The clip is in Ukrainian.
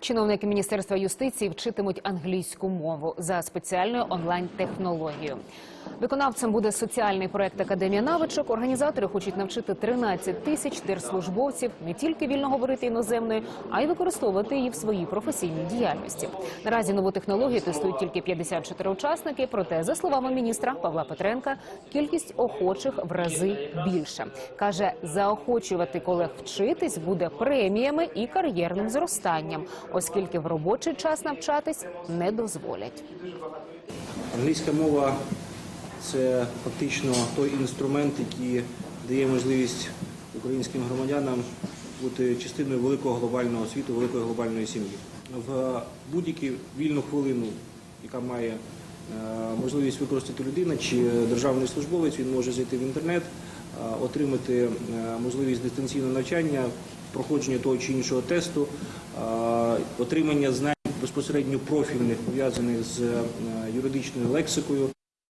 Чиновники Міністерства юстиції вчитимуть англійську мову за спеціальною онлайн-технологією. Виконавцем буде соціальний проект Академія навичок. Організатори хочуть навчити 13 тисяч держслужбовців не тільки вільно говорити іноземною, а й використовувати її в своїй професійній діяльності. Наразі нову технологію тестують тільки 54 учасники. Проте, за словами міністра Павла Петренка, кількість охочих в рази більша. каже, заохочувати колег вчитись буде преміями і кар'єрним зростанням, оскільки в робочий час навчатись не дозволять. Англійська мова це фактично той інструмент, який дає можливість українським громадянам бути частиною великого глобального світу, великої глобальної сім'ї. В будь-яку вільну хвилину, яка має е, можливість використати людина чи державний службовець, він може зайти в інтернет, отримати е, можливість дистанційного навчання, проходження того чи іншого тесту, е, отримання знань безпосередньо профільних пов'язаних з е, юридичною лексикою.